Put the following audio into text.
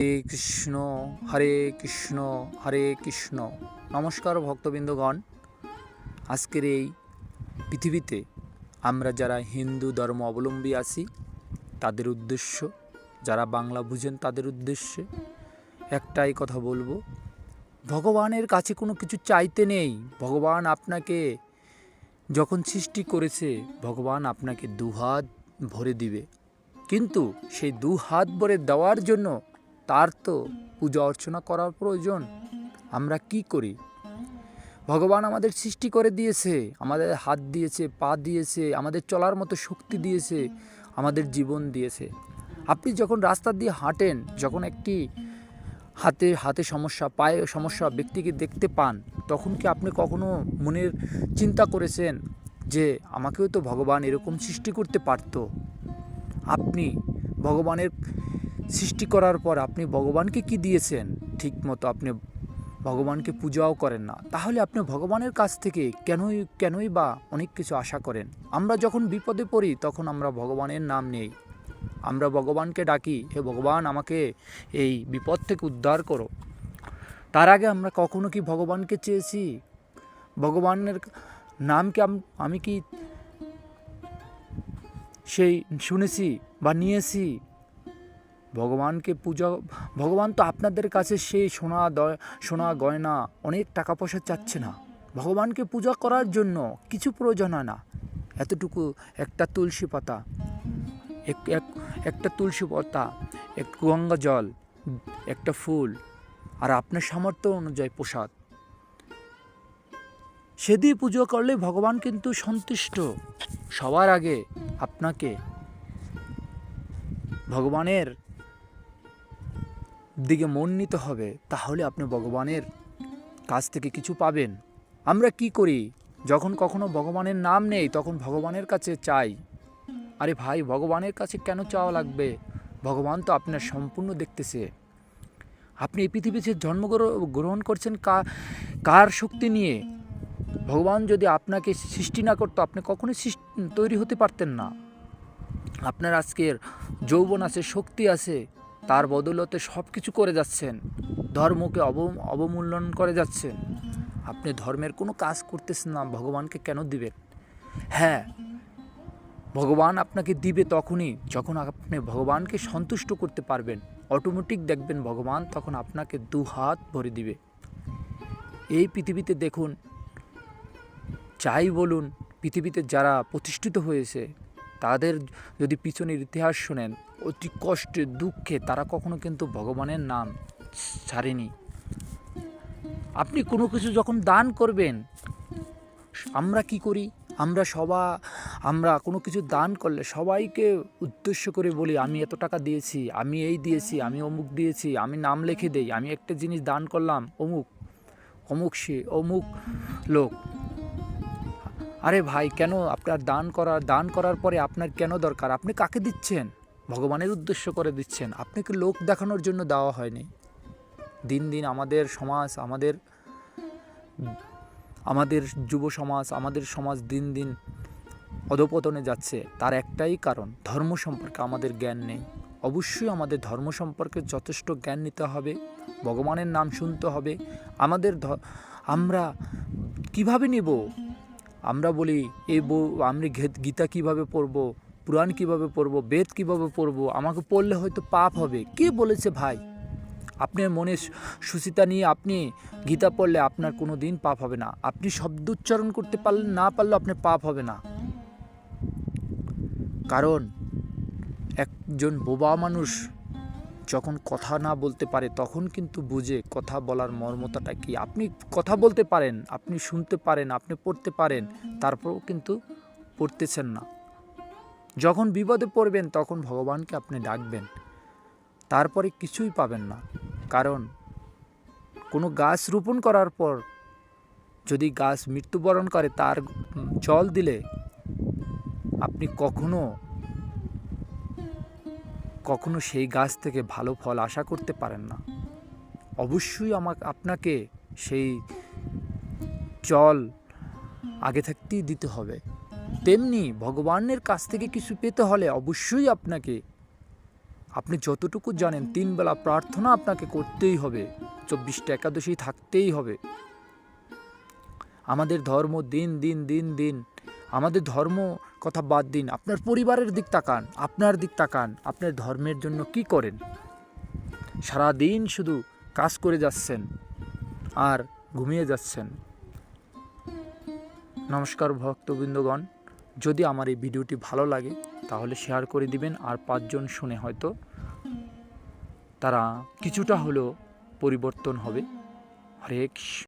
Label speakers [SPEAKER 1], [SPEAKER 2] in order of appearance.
[SPEAKER 1] কৃষ্ণ, হরে কৃষ্ণ হরে কৃষ্ণ। নমস্কার ভক্তবৃন্দগণ। আজকের এই পৃথিবীতে আমরা যারা হিন্দু ধর্ম অবলম্বী আছি, তাদের উদ্দেশ্য, যারা বাংলা বুঝেন তাদের উদ্দেশ্যে একটাই কথা বলব, ভগবানের কাছে কোনো কিছু চাইতে নেই। ভগবান আপনাকে যখন সৃষ্টি করেছে, ভগবান আপনাকে দুহাত ভরে দিবে। কিন্তু সেই দু হাত ভরে দেওয়ার জন্য তার তো পূজা অর্চনা করার প্রয়োজন। আমরা কি করি? ভগবান আমাদের সৃষ্টি করে দিয়েছে, আমাদের হাত দিয়েছে, পা দিয়েছে, আমাদের চলার মতো শক্তি দিয়েছে, আমাদের জীবন দিয়েছে। আপনি যখন রাস্তা দিয়ে হাঁটেন, যখন একটি হাতে হাতে সমস্যা, পায়ে সমস্যা ব্যক্তিকে দেখতে পান, তখন কি আপনি কখনো মনের চিন্তা করেছেন যে আমাকেও তো ভগবান এরকম সৃষ্টি করতে পারতো? আপনি ভগবানের সৃষ্টি করার পর আপনি ভগবানকে কি দিয়েছেন? ঠিক মতো আপনি ভগবানকে পূজাও করেন না। তাহলে আপনি ভগবানের কাছ থেকে কেনই কেনই বা অনেক কিছু আশা করেন? আমরা যখন বিপদে পড়ি, তখন আমরা ভগবানের নাম নেই। আমরা ভগবানকে ডাকি, হে ভগবান, আমাকে এই বিপদ থেকে উদ্ধার করো। তার আগে আমরা কখনো কি ভগবানকে চেয়েছি? ভগবানের নামকে আম- আমি কি সেই শুনেছি বা নিয়েছি? ভগবানকে পূজা, ভগবান তো আপনাদের কাছে সেই সোনা সোনা গয়না অনেক টাকা পয়সা চাচ্ছে না। ভগবানকে পূজা করার জন্য কিছু প্রয়োজন হয় না। এতটুকু একটা তুলসী পাতা, এক, এক- একটা তুলসী পাতা, এক গঙ্গা জল, একটা ফুল আর আপনার সামর্থ্য অনুযায়ী প্রসাদ। সেদিন পুজো করলে ভগবান কিন্তু সন্তুষ্ট। সবার আগে আপনাকে ভগবানের দিকে মন নিতে হবে, তাহলে আপনি ভগবানের কাছ থেকে কিছু পাবেন। আমরা কি করি? যখন কখনো ভগবানের নাম নেই, তখন ভগবানের কাছে চাই। আরে ভাই, ভগবানের কাছে কেন চাওয়া লাগবে? ভগবান তো আপনার সম্পূর্ণ দেখতেছে। আপনি এই পৃথিবীতে জন্মগ্রহ- গ্রহণ করছেন কার শক্তি নিয়ে? ভগবান যদি আপনাকে সৃষ্টি না করতো, আপনি কখনোই তৈরি হতে পারতেন না। আপনার আজকের যৌবন আছে, শক্তি আছে। তার বদৌলতে সব কিছু করে যাচ্ছেন। ধর্মকে অব অবমূল্যন করে যাচ্ছেন। আপনি ধর্মের কোনো কাজ করতেছেন না, ভগবানকে কেন দিবেন? হ্যাঁ ভগবান আপনাকে দিবে তখনই যখন আপনি ভগবানকে সন্তুষ্ট করতে পারবেন। অটোমেটিক দেখবেন ভগবান তখন আপনাকে দু হাত ভরে দিবে। এই পৃথিবীতে দেখুন, যাই বলুন, পৃথিবীতে যারা প্রতিষ্ঠিত হয়েছে, তাদের যদি পিছনের ইতিহাস শোনেন অতি কষ্টে, দুঃখে তারা কখনো কিন্তু ভগবানের নাম ছাড়েনি। আপনি কোনো কিছু যখন দান করবেন, আমরা কি করি? আমরা সবা, আমরা কোনো কিছু দান করলে সবাইকে উদ্দেশ্য করে বলি, আমি এত টাকা দিয়েছি, আমি এই দিয়েছি, আমি অমুক দিয়েছি, আমি নাম লিখে দেই, আমি একটা জিনিস দান করলাম, অমুক অমুক সে, অমুক লোক। আরে ভাই, কেন আপনার দান করার দান করার পরে আপনার কেন দরকার? আপনি কাকে দিচ্ছেন? ভগবানের উদ্দেশ্য করে দিচ্ছেন। আপনাকে লোক দেখানোর জন্য দেওয়া হয়নি। দিন দিন আমাদের সমাজ, আমাদের আমাদের যুব সমাজ, আমাদের সমাজ দিন দিন অধপতনে যাচ্ছে। তার একটাই কারণ, ধর্ম সম্পর্কে আমাদের জ্ঞান নেই। অবশ্যই আমাদের ধর্ম সম্পর্কে যথেষ্ট জ্ঞান নিতে হবে, ভগবানের নাম শুনতে হবে। আমাদের আমরা কীভাবে নেব? আমরা বলি এই বউ, আমি গীতা কীভাবে পড়ব? পুরাণ কীভাবে পড়ব, বেদ কীভাবে পড়ব, আমাকে পড়লে হয়তো পাপ হবে। কে বলেছে ভাই? আপনার মনে সুচিতা নিয়ে আপনি গীতা পড়লে আপনার কোনো দিন পাপ হবে না। আপনি শব্দ উচ্চারণ করতে পারলে, না পারলেও আপনার পাপ হবে না। কারণ, একজন বোবা মানুষ যখন কথা না বলতে পারে, তখন কিন্তু বুঝে কথা বলার মর্মতাটা কি। আপনি কথা বলতে পারেন, আপনি শুনতে পারেন, আপনি পড়তে পারেন, তারপরেও কিন্তু পড়তেছেন না। যখন বিপদে পড়বেন, তখন ভগবানকে আপনি ডাকবেন। তারপরে কিছুই পাবেন না। কারণ কোনো গাছ রোপণ করার পর যদি গাছ মৃত্যুবরণ করে, তার জল দিলে আপনি কখনো কখনো সেই গাছ থেকে ভালো ফল আশা করতে পারেন না। অবশ্যই আমাকে, আপনাকে সেই জল আগে থাকতেই দিতে হবে। তেমনি ভগবানের কাছ থেকে কিছু পেতে হলে অবশ্যই আপনাকে, আপনি যতটুকু জানেন তিন বেলা প্রার্থনা আপনাকে করতেই হবে, চব্বিশটা একাদশী থাকতেই হবে। আমাদের ধর্ম দিন দিন দিন দিন, আমাদের ধর্ম কথা বাদ দিন, আপনার পরিবারের দিক তাকান, আপনার দিক তাকান, আপনার ধর্মের জন্য কি করেন? সারা দিন শুধু কাজ করে যাচ্ছেন আর ঘুমিয়ে যাচ্ছেন। নমস্কার ভক্তবৃন্দগণ। যদি আমার এই ভিডিওটি ভালো লাগে, তাহলে শেয়ার করে দিবেন। আর পাঁচজন শুনে হয়তো তারা কিছুটা হলেও পরিবর্তন হবে। হরে কৃষ্ণ।